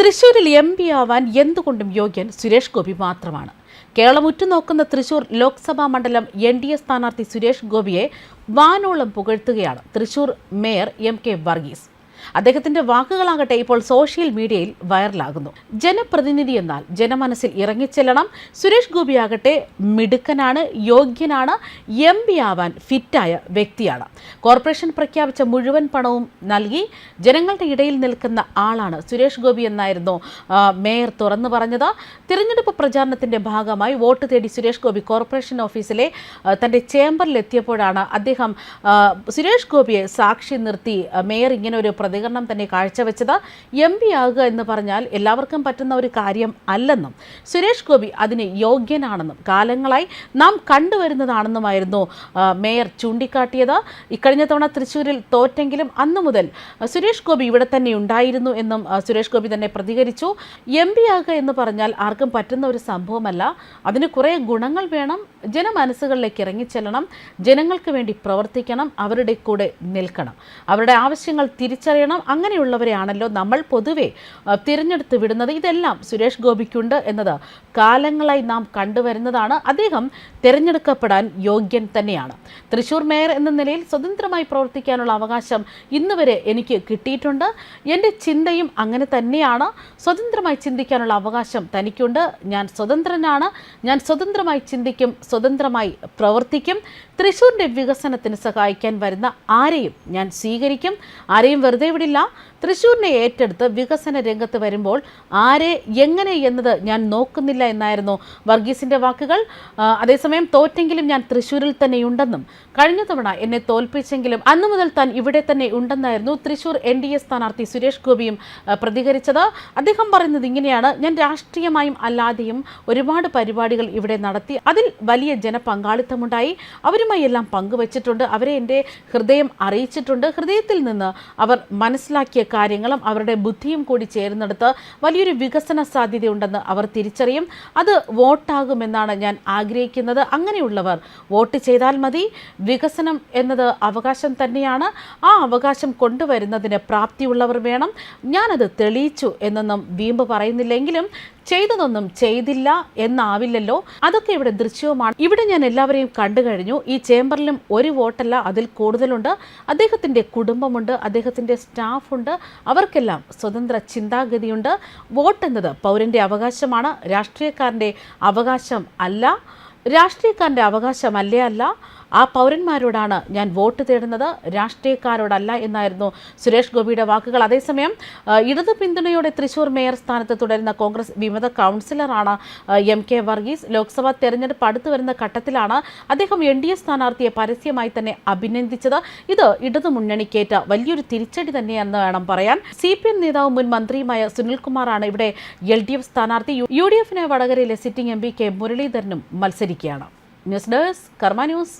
തൃശൂരിൽ M P ആവാൻ എന്തുകൊണ്ടും യോഗ്യൻ സുരേഷ് ഗോപി മാത്രമാണ്. കേരളം ഉറ്റുനോക്കുന്ന തൃശൂർ ലോക്സഭാ മണ്ഡലം എൻ ഡി എ സ്ഥാനാർത്ഥി സുരേഷ് ഗോപിയെ വാനോളം പുകഴ്ത്തുകയാണ് Thrissur mayor M K Varghese. അദ്ദേഹത്തിന്റെ വാക്കുകളാകട്ടെ ഇപ്പോൾ സോഷ്യൽ മീഡിയയിൽ വൈറലാകുന്നു. ജനപ്രതിനിധി എന്നാൽ ജനമനസ്സിൽ ഇറങ്ങിച്ചെല്ലണം സുരേഷ് ഗോപിയാകട്ടെ മിടുക്കനാണ് യോഗ്യനാണ് എം പി ആവാൻ ഫിറ്റായ വ്യക്തിയാണ്. കോർപ്പറേഷൻ പ്രഖ്യാപിച്ച മുഴുവൻ പണവും നൽകി ജനങ്ങളുടെ ഇടയിൽ നിൽക്കുന്ന ആളാണ് സുരേഷ് ഗോപി എന്നായിരുന്നു മേയർ തുറന്നു പറഞ്ഞത്. തിരഞ്ഞെടുപ്പ് പ്രചാരണത്തിന്റെ ഭാഗമായി വോട്ട് തേടി സുരേഷ് ഗോപി കോർപ്പറേഷൻ ഓഫീസിലെ തന്റെ ചേംബറിൽ എത്തിയപ്പോഴാണ് അദ്ദേഹം സുരേഷ് ഗോപിയെ സാക്ഷി നിർത്തി മേയർ ഇങ്ങനെ ഒരു പ്രതികരണം തന്നെ കാഴ്ചവെച്ചത് എം പി ആകുക എന്ന് പറഞ്ഞാൽ എല്ലാവർക്കും പറ്റുന്ന ഒരു കാര്യം അല്ലെന്നും സുരേഷ് ഗോപി അതിന് യോഗ്യനാണെന്നും കാലങ്ങളായി നാം കണ്ടുവരുന്നതാണെന്നുമായിരുന്നു മേയർ ചൂണ്ടിക്കാട്ടിയത്. ഇക്കഴിഞ്ഞ തവണ തൃശ്ശൂരിൽ തോറ്റെങ്കിലും അന്നു മുതൽ സുരേഷ് ഗോപി ഇവിടെ തന്നെ ഉണ്ടായിരുന്നു എന്നും സുരേഷ് ഗോപി തന്നെ പ്രതികരിച്ചു. എം പി ആകുക എന്ന് പറഞ്ഞാൽ ആർക്കും പറ്റുന്ന ഒരു സംഭവമല്ല. അതിന് കുറേ ഗുണങ്ങൾ വേണം. ജനമനസ്സുകളിലേക്ക് ഇറങ്ങിച്ചെല്ലണം. ജനങ്ങൾക്ക് വേണ്ടി പ്രവർത്തിക്കണം. അവരുടെ കൂടെ നിൽക്കണം. അവരുടെ ആവശ്യങ്ങൾ തിരിച്ചറിയണം. അങ്ങനെയുള്ളവരെയാണല്ലോ നമ്മൾ പൊതുവെ തിരഞ്ഞെടുത്ത് വിടുന്നത്. ഇതെല്ലാം സുരേഷ് ഗോപിക്കുണ്ട് എന്നത് കാലങ്ങളായി നാം കണ്ടുവരുന്നതാണ്. അദ്ദേഹം തിരഞ്ഞെടുക്കപ്പെടാൻ യോഗ്യൻ തന്നെയാണ്. തൃശൂർ മേയർ എന്ന നിലയിൽ സ്വതന്ത്രമായി പ്രവർത്തിക്കാനുള്ള അവകാശം ഇന്ന് വരെ എനിക്ക് കിട്ടിയിട്ടുണ്ട്. എന്റെ ചിന്തയും അങ്ങനെ തന്നെയാണ്. സ്വതന്ത്രമായി ചിന്തിക്കാനുള്ള അവകാശം തനിക്കുണ്ട്. ഞാൻ സ്വതന്ത്രനാണ്. ഞാൻ സ്വതന്ത്രമായി ചിന്തിക്കും സ്വതന്ത്രമായി പ്രവർത്തിക്കും. തൃശ്ശൂരിന്റെ വികസനത്തിന് സഹായിക്കാൻ വരുന്ന ആരെയും ഞാൻ സ്വീകരിക്കും. ആരെയും വെറുതെ വിടില്ല തൃശ്ശൂരിനെ ഏറ്റെടുത്ത് വികസന രംഗത്ത് വരുമ്പോൾ ആരെ എങ്ങനെ എന്നത് ഞാൻ നോക്കുന്നില്ല എന്നായിരുന്നു വർഗീസിന്റെ വാക്കുകൾ. അതേസമയം തോറ്റെങ്കിലും ഞാൻ തൃശ്ശൂരിൽ തന്നെയുണ്ടെന്നും കഴിഞ്ഞ തവണ എന്നെ തോൽപ്പിച്ചെങ്കിലും അന്നു മുതൽ താൻ ഇവിടെ തന്നെ ഉണ്ടെന്നായിരുന്നു തൃശ്ശൂർ എൻ ഡി എ സ്ഥാനാർത്ഥി സുരേഷ് ഗോപിയും പ്രതികരിച്ചത്. അദ്ദേഹം പറയുന്നത് ഇങ്ങനെയാണ് ഞാൻ രാഷ്ട്രീയമായും അല്ലാതെയും ഒരുപാട് പരിപാടികൾ ഇവിടെ നടത്തി അതിൽ വലിയ ജനപങ്കാളിത്തമുണ്ടായി. അവരുമായി എല്ലാം പങ്കുവച്ചിട്ടുണ്ട്. അവരെ എന്റെ ഹൃദയം അറിയിച്ചിട്ടുണ്ട്. ഹൃദയത്തിൽ നിന്ന് അവർ മനസ്സിലാക്കിയ കാര്യങ്ങളും അവരുടെ ബുദ്ധിയും കൂടി ചേർന്നെടുത്ത് വലിയൊരു വികസന സാധ്യതയുണ്ടെന്ന് അവർ തിരിച്ചറിയും. അത് വോട്ടാകുമെന്നാണ് ഞാൻ ആഗ്രഹിക്കുന്നത്. അങ്ങനെയുള്ളവർ വോട്ട് ചെയ്താൽ മതി. വികസനം എന്നത് അവകാശം തന്നെയാണ്. ആ അവകാശം കൊണ്ടുവരുന്നതിന് പ്രാപ്തിയുള്ളവർ വേണം. ഞാനത് തെളിയിച്ചു എന്നൊന്നും വീമ്പ് പറയുന്നില്ലെങ്കിലും ചെയ്തതൊന്നും ചെയ്തില്ല എന്നാവില്ലല്ലോ. അതൊക്കെ ഇവിടെ ദൃശ്യവുമാണ്. ഇവിടെ ഞാൻ എല്ലാവരെയും കണ്ടു കഴിഞ്ഞു. ഈ ചേംബറിലും ഒരു വോട്ടല്ല അതിൽ കൂടുതലുണ്ട്. അദ്ദേഹത്തിന്റെ കുടുംബമുണ്ട്. അദ്ദേഹത്തിന്റെ സ്റ്റാഫുണ്ട്. അവർക്കെല്ലാം സ്വതന്ത്ര ചിന്താഗതിയുണ്ട്. വോട്ട് എന്നത് പൗരന്റെ അവകാശമാണ്. രാഷ്ട്രീയക്കാരന്റെ അവകാശം അല്ല. രാഷ്ട്രീയക്കാരന്റെ അവകാശമല്ലേ അല്ല. ആ പൗരന്മാരോടാണ് ഞാൻ വോട്ട് തേടുന്നത്. രാഷ്ട്രീയക്കാരോടല്ല എന്നായിരുന്നു സുരേഷ് ഗോപിയുടെ വാക്കുകൾ. അതേസമയം ഇടതു പിന്തുണയോടെ തൃശൂർ മേയർ സ്ഥാനത്ത് തുടരുന്ന കോൺഗ്രസ് വിമത കൗൺസിലറാണ് എം കെ വർഗീസ്. ലോക്സഭാ തെരഞ്ഞെടുപ്പ് അടുത്തു വരുന്ന ഘട്ടത്തിലാണ് അദ്ദേഹം എൻ ഡി എ സ്ഥാനാർത്ഥിയെ പരസ്യമായി തന്നെ അഭിനന്ദിച്ചത്. ഇത് ഇടതു മുന്നണിക്കേറ്റ വലിയൊരു തിരിച്ചടി തന്നെയെന്ന് വേണം പറയാൻ. സി പി എം നേതാവും മുൻ മന്ത്രിയുമായ സുനിൽകുമാറാണ് ഇവിടെ എൽ ഡി എഫ് സ്ഥാനാർത്ഥി. യു ഡി എഫിനെ വടകരയിലെ സിറ്റിംഗ് എം പി കെ മുരളീധരനും മത്സരിക്കുകയാണ്. News desk Karma news.